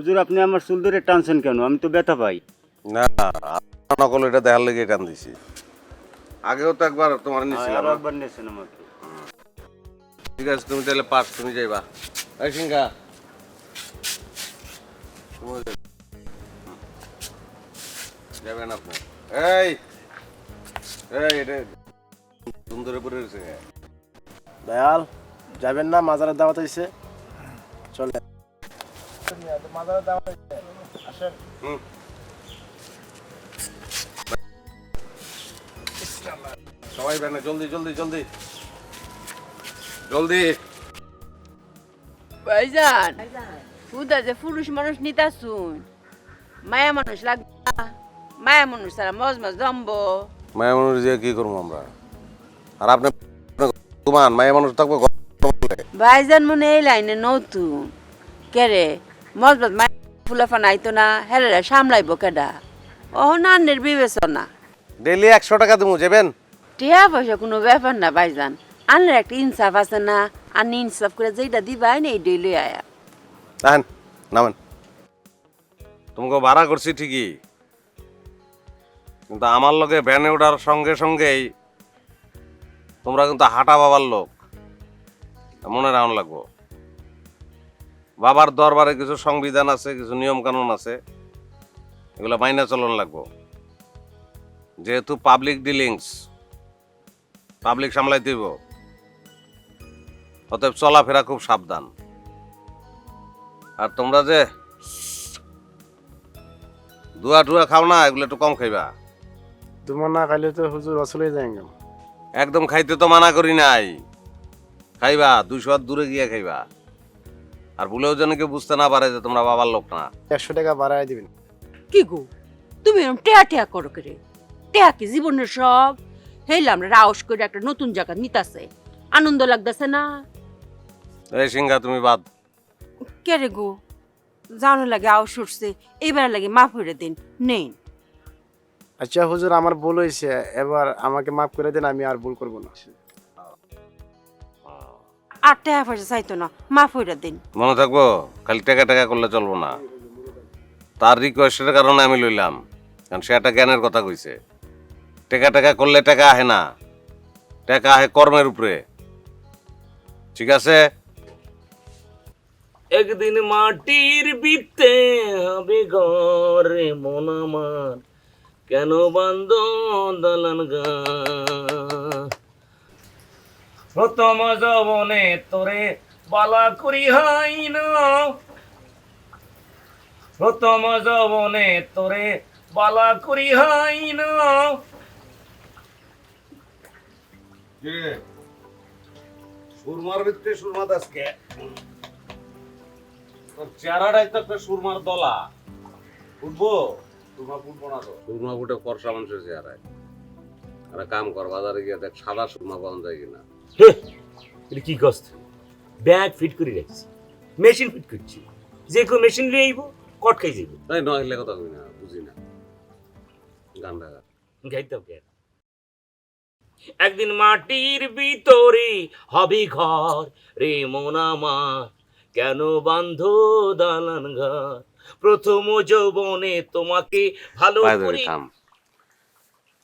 হুজুর আপনি আমার চুল ধরে টানছেন কেন? আমি তো ব্যথা পাই। না নকল এটা দেখার লেগে টান দিছি। আগেও তো একবার তোমার নিছিলাম। আরও একবার নিয়েছেন আমাকে। ঠিক আছে তুমি তাহলে পাস তুমি যাইবা। এই সিংহা। যাবেন আপনি। এই এই এটা সুন্দর পরে রয়েছে। দয়াল যাবেন না মাজারের দাওয়াত হয়েছে চলে আসেন। হুম। সবাই বেনা জলদি জলদি জলদি। জলদি। ভাইজান হুদা যে পুরুষ মানুষ নিতা শুন মায়া মানুষ লাগবে মায়া মানুষ সারা মজ মজ জম্বো। মায়া মানুষ দিয়ে কি করব আমরা? আর আপনি মায়া মানুষ থাকবে ভাইজান মনে এই লাইনে নতুন। কেরে মজবত মায়া ফুলাফা নাইতো না হেরে সামলাইব কেডা? ও নান্নের বিবেচনা। ডেইলি একশো টাকা দেবো যাবেন? টিয়া পয়সা কোনো ব্যাপার না ভাইজান। আনলে একটা ইনসাফ আছে না আনি ইনসাফ করে যেটা দিবাই না এই ডেইলি আয়া। দেখেন নামেন। তোমাকে ভাড়া করছি ঠিকই কিন্তু আমার লগে ভ্যানে ওঠার সঙ্গে সঙ্গেই তোমরা কিন্তু হাঁটা বাবার লোক। মনে রাখুন লাগবো। বাবার দরবারে কিছু সংবিধান আছে কিছু নিয়ম কানুন আছে এগুলো মাইনে চলন লাগবো। যেহেতু পাবলিক ডিলিংস পাবলিক সামলাই দিব অতএব চলাফেরা খুব সাবধান। আর তোমরা যে দুয়া টুয়া খাও না এগুলো একটু কম খাইবা। তোমার না খাইলে তো হুজুর অসলে যাएंगे একদম খাইতে তো মানা করি নাই। খাইবা হাত দূরে গিয়ে খাইবা। আর ভুলেও যেন কেউ বুঝতে না পারে যে তোমরা বাবার লোক না। একশো টাকা বাড়ায় দিবেন। কি গো? তুমি এরকম টেয়া টেয়া করো করে টেয়া কি জীবনের সব? হেইলাম রে করে একটা নতুন জায়গা নিতাছে। আনন্দ লাগতেছে না? এই সিংহা তুমি বাদ। কে রে গো? জানো লাগে আউস উঠছে এবার লাগে মাফ করে দিন নেই। আচ্ছা হুজুর আমার ভুল হয়েছে এবার আমাকে মাফ করে দেন আমি আর ভুল করব না। আর টেয়া পয়সা চাইতো না। মাফ করে দিন। মনে থাকব খালি টাকা টাকা করলে চলবো না। তার রিকোয়েস্টের কারণে আমি লইলাম কারণ সে একটা জ্ঞানের কথা কইছে। টাকা টাকা করলে টাকা আহে না। টাকা আহে কর্মের উপরে। ঠিক আছে? একদিন মাটির বিতে হবে ঘরে মন আমার কেন বান্ধ দালান গা? প্রথম জবনে তোরে বালা করি হাই না। প্রথম জবনে তোরে বালা করি হাই না। সুরমার ভিতরে সুরমা দাসকে তোর চেহারাটাই তো একটা সুরমার দলা। উঠবো সুরমা ফুটবো না তো। সুরমা ফুটে ফর্সা মানুষের চেহারায়। আরে কাম কর বাজারে গিয়ে দেখ সাদা সুরমা পাওয়া যায় কিনা। হে এটা কি কষ্ট? ব্যাগ ফিট করে রাখছি মেশিন ফিট করছি। যে কেউ মেশিন লিয়ে আইব কট খাই যাইব। তাই নয় কথা কই না বুঝি না। গান। লাগা গাইতাম কেন? একদিন মাটির ভিতরে হবে ঘর রে মন আমার কেন বান্ধ দালান ঘর? প্রথম যৌবনে তোমাকে ভালো করে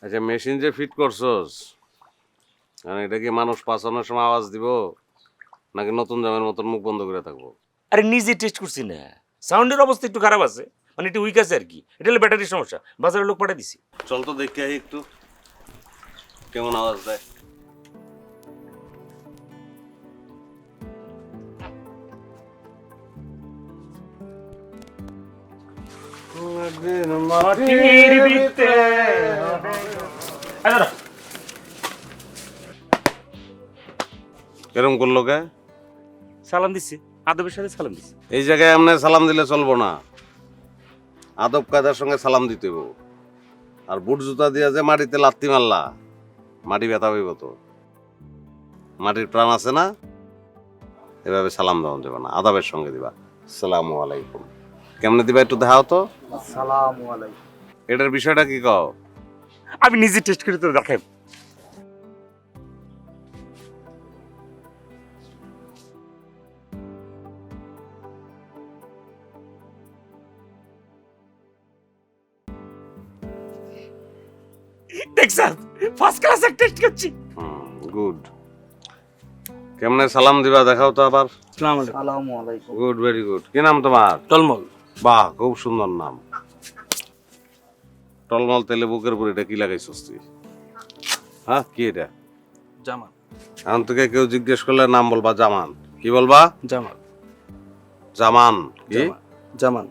আচ্ছা মেশিন যে ফিট করছস মানে এটা কি মানুষ পাচানোর সময় আওয়াজ দিব? নাকি নতুন জামের মতন মুখ বন্ধ করে থাকব? আরে নিজে টেস্ট করছি না। সাউন্ডের অবস্থা একটু খারাপ আছে। মানে একটু উইক আছে আর কি। এটা হলো ব্যাটারির সমস্যা। বাজারের লোক পাঠিয়ে দিছি। চল তো দেখে আই একটু। কেমন আওয়াজ দেয়? মাটির ভিতরে আরে এরম করল কে? সালাম দিচ্ছি আদবের সাথে সালাম দিচ্ছি এই জায়গায় এমনি সালাম দিলে চলবো না। আদব কায়দার সঙ্গে সালাম দিতে হইব। আর বুট জুতা দিয়া যে মাটিতে লাত্তি মারলা মাটি ব্যথা হইব তো। মাটির প্রাণ আছে না? এভাবে সালাম দেওয়া যাবে না আদাবের সঙ্গে দিবা। সালামু আলাইকুম। কেমনে দিবা একটু দেখাও তো? সালাম আলাইকুম। এটার বিষয়টা কি কও? আমি নিজে টেস্ট করে তো দেখেন দেখছ ফার্স্ট ক্লাস টেস্ট করছি। গুড কেমনে সালাম দিবা দেখাও তো আবার। সালামু আলাইকুম। গুড ভেরি গুড কি নাম তোমার? টলমল। বাহ খুব সুন্দর নাম। টলমল তেলে বুকের উপর এটা কি লাগাইছস তুই হ্যাঁ কি এটা? জামান এখন থেকে কেউ জিজ্ঞেস করলে নাম বলবা জামান। কি বলবা? জামান জামান কি? জামান জামান।